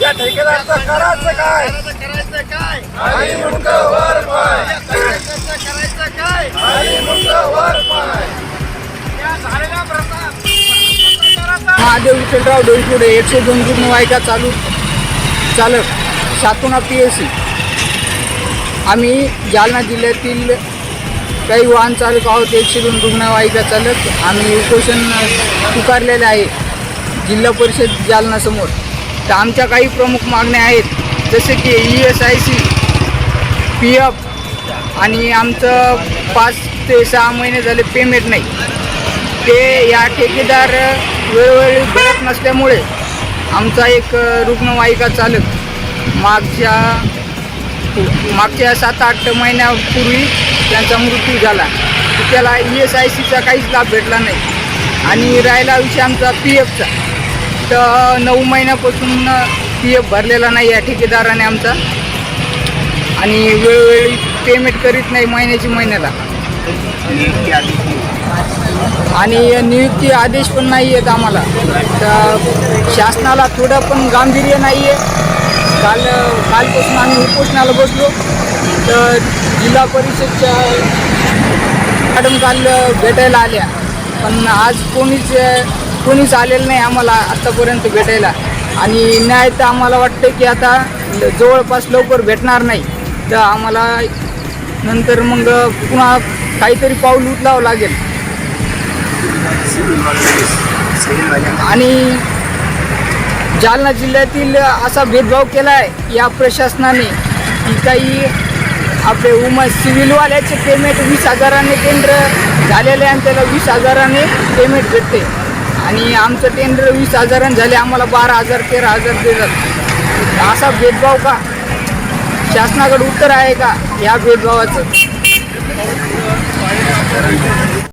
या ठेकेदारचं करायचं काय? करायचं काय आणि मुंड वर पाय. करायचं काय आणि मुंड वर पाय. महादेव विठ्ठलराव डोईपुढे एकशे दोन रुग्ण वायका चालू. चालक सातुना पी एस सी आम्ही जालना जिल्ह्यातील काही वाहन चालक आहोत एकशे दोन रुग्णवाहिका चालक. आम्ही उपोषण पुकारलेले आहे. जिल्हा परिषद जालनासमोर तर आमच्या काही प्रमुख मागण्या आहेत जसे की E S I C P F आणि आमचं पाच ते सहा महिने झाले पेमेंट नाही. ते या ठेकेदार वेळोवेळी भरत नसल्यामुळे आमचा एक रुग्णवाहिका चालक मागच्या मागच्या सात आठ महिन्यापूर्वी त्यांचा मृत्यू झाला. त्याला ई एस आय सीचा काहीच लाभ भेटला नाही. आणि राहिला विषय आमचा पी एफचा तर नऊ महिन्यापासून पी एफ भरलेला नाही या ठेकेदाराने आमचा. आणि वेळोवेळी पेमेंट करीत नाही महिन्याची महिन्याला. आणि नियुक्ती आदेश पण नाही आहेत आम्हाला. तर शासनाला थोडं पण गांभीर्य नाही आहे काल कालपासून आम्ही उपोषणाला बसलो. तर जिल्हा परिषदच्या मॅडम काल भेटायला आल्या. पण आज कोणीच कोणीच आलेलं नाही आम्हाला आत्तापर्यंत भेटायला. आणि न्याय तर आम्हाला वाटतं की आता ल- जवळपास लवकर भेटणार नाही. तर आम्हाला नंतर मग पुन्हा काहीतरी पाऊल उचलावं लागेल. आणि जालना जिल्ह्यातील असा भेदभाव केला आहे या प्रशासनाने की काही आपले उम सिव्हिलवाल्याचे पेमेंट वीस हजाराने केंद्र झालेले आणि त्याला वीस हजाराने पेमेंट भेटते. आणि आमचं टेंडर वीस हजारानं झाले आम्हाला बारा हजार तेरा हजार देतात. असा भेदभाव का? शासनाकडे उत्तर आहे का? या भेदभावाचं.